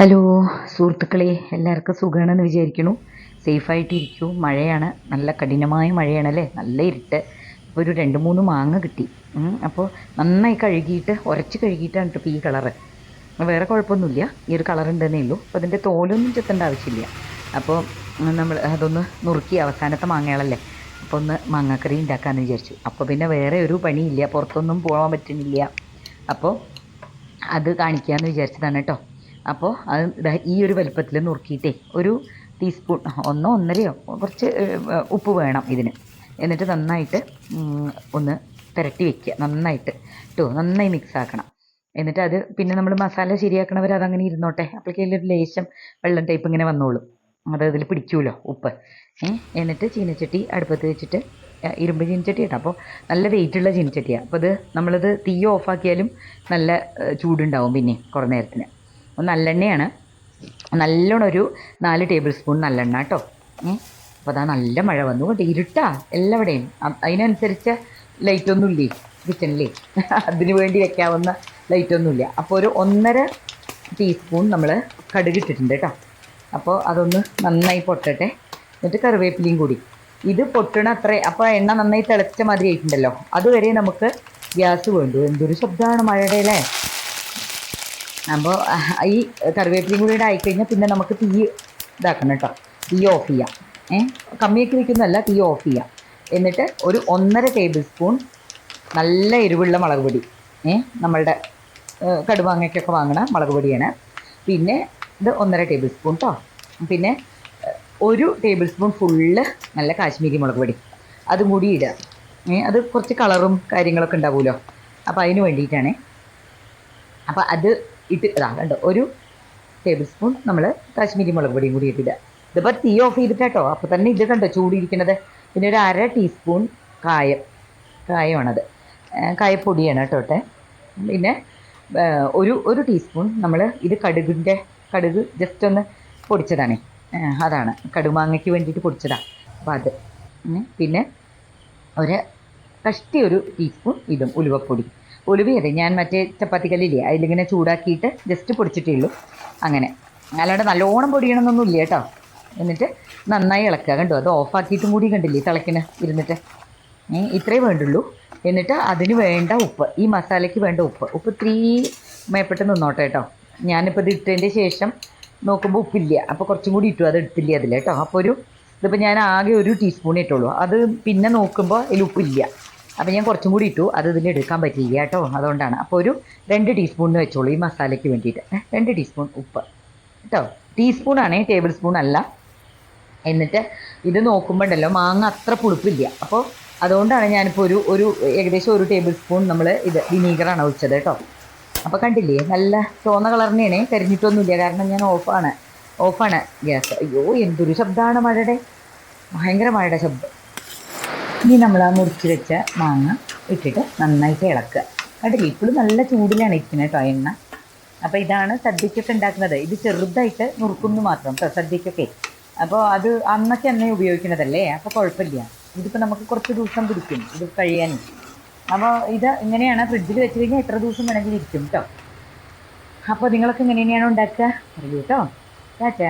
Hello സുഹൃത്തുക്കളെ എല്ലാവർക്കും സുഖമാണെന്ന് വിചാരിക്കുന്നു. സേഫായിട്ടിരിക്കൂ. മഴയാണ്. നല്ല കഠിനമായ മഴയാണ് അല്ലേ നല്ല ഇരുട്ട്. അപ്പോൾ ഒരു രണ്ട് മൂന്ന് മാങ്ങ കിട്ടി. അപ്പോൾ നന്നായി കഴുകിയിട്ട് ഉരച്ച് കഴുകിയിട്ടാണ് ഇപ്പോൾ ഈ കളറ്. വേറെ കുഴപ്പമൊന്നുമില്ല. ഈ ഒരു കളർ ഉണ്ടെന്നേ ഉള്ളൂ. അപ്പോൾ അതിന്റെ തോലൊന്നും ചെത്തേണ്ട ആവശ്യമില്ല. അപ്പോൾ നമ്മൾ അതൊന്ന് നുറുക്കി അവസാനത്തെ മാങ്ങകളല്ലേ അപ്പോൾ ഒന്ന് മാങ്ങാക്കറി ഉണ്ടാക്കാമെന്ന് വിചാരിച്ചു. അപ്പോൾ പിന്നെ വേറെ ഒരു പണിയില്ല. പുറത്തൊന്നും പോകാൻ പറ്റുന്നില്ല. അപ്പോൾ അത് കാണിക്കാമെന്ന് വിചാരിച്ചതാണ് കേട്ടോ. അപ്പോൾ അത് ഈ ഒരു വലുപ്പത്തിൽ നുറുക്കിയിട്ടേ ഒരു ടീസ്പൂൺ ഒന്നോ ഒന്നരയോ കുറച്ച് ഉപ്പ് വേണം ഇതിന്. എന്നിട്ട് നന്നായിട്ട് ഒന്ന് പുരട്ടി വെക്കുക. നന്നായിട്ട് കേട്ടോ നന്നായി മിക്സ് ആക്കണം. എന്നിട്ട് അത് പിന്നെ നമ്മൾ മസാല ശരിയാക്കണവർ അതങ്ങനെ ഇരുന്നോട്ടെ. അപ്പോഴേക്കും ഒരു ലേശം വെള്ളം ടൈപ്പ് ഇങ്ങനെ വന്നോളും. അത് അതിൽ പിടിക്കുമല്ലോ ഉപ്പ്. എന്നിട്ട് ചീനച്ചട്ടി അടുപ്പത്ത് വെച്ചിട്ട് ഇരുമ്പ് ചീനച്ചട്ടി കേട്ടോ അപ്പോൾ നല്ല വെയിറ്റുള്ള ചീനച്ചട്ടിയാണ് അപ്പോൾ അത് നമ്മളത് തീ ഓഫാക്കിയാലും നല്ല ചൂടുണ്ടാവും പിന്നെ കുറേ നേരത്തിന്. നല്ലെണ്ണയാണ്. നല്ലോണം ഒരു നാല് ടേബിൾ സ്പൂൺ നല്ലെണ്ണ കേട്ടോ അപ്പോൾ അതാ നല്ല മഴ വന്നു. കൊണ്ട് ഇരുട്ടാ എല്ലാവിടെയും. അതിനനുസരിച്ച് ലൈറ്റൊന്നും ഇല്ലേ കിച്ചണിലേ അതിന് വേണ്ടി വെക്കാവുന്ന ലൈറ്റൊന്നുമില്ല അപ്പോൾ ഒരു ഒന്നര ടീസ്പൂൺ നമ്മൾ കടുകിട്ടിട്ടുണ്ട് കേട്ടോ അപ്പോൾ അതൊന്ന് നന്നായി പൊട്ടട്ടെ. എന്നിട്ട് കറിവേപ്പിലയും കൂടി. ഇത് പൊട്ടണ അത്ര അപ്പോൾ എണ്ണ നന്നായി തിളച്ച മാതിരി ആയിട്ടുണ്ടല്ലോ. അതുവരെ നമുക്ക് ഗ്യാസ് വേണ്ടു. എന്തൊരു ശബ്ദമാണ് മഴയുടെ അല്ലേ? അപ്പോൾ ഈ കറിവേപ്പിലയും കൂടി ആയിക്കഴിഞ്ഞാൽ പിന്നെ നമുക്ക് തീ ഇതാക്കണം കേട്ടോ. തീ ഓഫ് ചെയ്യാം. ഏ? കമ്മിയൊക്കെ വയ്ക്കുന്നതല്ല തീ ഓഫ് ചെയ്യാം. എന്നിട്ട് ഒരു ഒന്നര ടേബിൾ സ്പൂൺ നല്ല എരിവുള്ള മുളക് പൊടി. ഏ? നമ്മളുടെ കടുവാങ്ങയ്ക്കൊക്കെ വാങ്ങണ മുളക് പൊടിയാണ്. പിന്നെ ഇത് ഒന്നര ടേബിൾ സ്പൂൺ കേട്ടോ പിന്നെ ഒരു ടേബിൾ സ്പൂൺ ഫുള്ള് നല്ല കാശ്മീരി മുളക് പൊടി. അതും കൂടി ഇടുക. അത് കുറച്ച് കളറും കാര്യങ്ങളൊക്കെ ഉണ്ടാവുമല്ലോ. അപ്പോൾ അതിന് വേണ്ടിയിട്ടാണ്. അപ്പോൾ അത് ഇട്ട് ഇതാ കണ്ടോ ഒരു ടേബിൾ സ്പൂൺ നമ്മൾ കാശ്മീരി മുളക് പൊടിയും കൂടി ഇട്ടില്ല ഇതിപ്പോൾ തീ ഓഫ് ചെയ്തിട്ട് കേട്ടോ അപ്പോൾ തന്നെ ഇത് കണ്ടോ ചൂടിയിരിക്കണത്? പിന്നെ ഒരു അര ടീസ്പൂൺ കായം. കായമാണത്. കായപ്പൊടിയാണ് കേട്ടോട്ടെ പിന്നെ ഒരു ഒരു ടീസ്പൂൺ നമ്മൾ ഇത് കടുകിന്റെ കടുക് ജസ്റ്റ് ഒന്ന് പൊടിച്ചതാണേ. അതാണ്. കടുമാങ്ങയ്ക്ക് വേണ്ടിയിട്ട് പൊടിച്ചതാണ് അപ്പോൾ അത്. പിന്നെ ഒരു കഷ്ടി ഒരു ടീസ്പൂൺ ഇതും ഉലുവപ്പൊടി. ഉലുവയതെ ഞാൻ മറ്റേ ചപ്പാത്തിക്കല്ലില്ലേ? അതിലിങ്ങനെ ചൂടാക്കിയിട്ട് ജസ്റ്റ് പൊടിച്ചിട്ടേ ഉള്ളൂ. അങ്ങനെ. അല്ലാണ്ട് നല്ലോണം പൊടിയണമെന്നൊന്നും ഇല്ല കേട്ടോ. എന്നിട്ട് നന്നായി ഇളക്കുക. കണ്ടോ? അത് ഓഫാക്കിയിട്ടും കൂടി കണ്ടില്ലേ തിളക്കിന് ഇരുന്നിട്ട്? ഇത്രേ വേണ്ടുള്ളൂ. എന്നിട്ട് അതിന് വേണ്ട ഉപ്പ്. ഈ മസാലയ്ക്ക് വേണ്ട ഉപ്പ്. ഉപ്പ് ഇത്തിരി മേപ്പെട്ട് നിന്നോട്ടെ കേട്ടോ. ഞാനിപ്പോൾ ഇത് ഇട്ടതിന്റെ ശേഷം നോക്കുമ്പോൾ ഉപ്പില്ല. അപ്പോൾ കുറച്ചും കൂടി ഇട്ടു. അത് എടുത്തില്ല അതിൽ കേട്ടോ. അപ്പോൾ ഒരു ഇതിപ്പോൾ ഞാൻ ആകെ ഒരു ടീസ്പൂൺ ഇട്ടുള്ളൂ അത് പിന്നെ നോക്കുമ്പോൾ അതിൽ ഉപ്പില്ല. അപ്പോൾ ഞാൻ കുറച്ചും കൂടി ഇട്ടു. അത് ഇതിൽ എടുക്കാൻ പറ്റില്ല കേട്ടോ. അതുകൊണ്ടാണ്. അപ്പോൾ ഒരു രണ്ട് ടീസ്പൂണിന് വെച്ചോളൂ ഈ മസാലയ്ക്ക് വേണ്ടിയിട്ട്. രണ്ട് ടീസ്പൂൺ ഉപ്പ്. കേട്ടോ? ടീസ്പൂണാണേ ടേബിൾ സ്പൂൺ അല്ല. എന്നിട്ട് ഇത് നോക്കുമ്പോൾ ഉണ്ടല്ലോ മാങ്ങ അത്ര പുളിപ്പില്ല. അപ്പോൾ അതുകൊണ്ടാണ് ഞാനിപ്പോൾ ഒരു ഒരു ഏകദേശം ഒരു ടേബിൾ സ്പൂൺ നമ്മൾ ഇത് വിനീഗറാണ് ഒഴിച്ചത് കേട്ടോ. അപ്പോൾ കണ്ടില്ലേ? നല്ല തോന്ന കളറിനെയാണ്. കരിഞ്ഞിട്ടൊന്നുമില്ല. കാരണം ഞാൻ ഓഫാണ്. ഓഫാണ് ഗ്യാസ്. അയ്യോ എന്തൊരു ശബ്ദമാണ് മഴയുടെ. ഭയങ്കര മഴയുടെ ശബ്ദം. ഇനി നമ്മൾ ആ മുറിച്ച് വെച്ച മാങ്ങ ഇട്ടിട്ട് നന്നായിട്ട് ഇളക്കുക കണ്ടില്ലേ? ഇപ്പോഴും നല്ല ചൂടിലാണ് ഇരിക്കുന്നത് കേട്ടോ എണ്ണ. അപ്പോൾ ഇതാണ് സദ്യക്കൊക്കെ ഉണ്ടാക്കുന്നത്. ഇത് ചെറുതായിട്ട് നുറുക്കുന്നു മാത്രം സദ്യക്കൊക്കെ. അപ്പോൾ അത് അന്നൊക്കെ എണ്ണ ഉപയോഗിക്കുന്നതല്ലേ? അപ്പോൾ കുഴപ്പമില്ല. ഇതിപ്പോൾ നമുക്ക് കുറച്ച് ദിവസം പിടിക്കും. ഇത് കഴിയാൻ അപ്പോൾ ഇത് ഇങ്ങനെയാണ് ഫ്രിഡ്ജിൽ വെച്ച് കഴിഞ്ഞാൽ എത്ര ദിവസം വേണമെങ്കിലും ഇരിക്കും കേട്ടോ അപ്പോൾ നിങ്ങളൊക്കെ ഇങ്ങനെ തന്നെയാണ് ഉണ്ടാക്കുക? അറിയൂ കേട്ടോ ടാറ്റാ.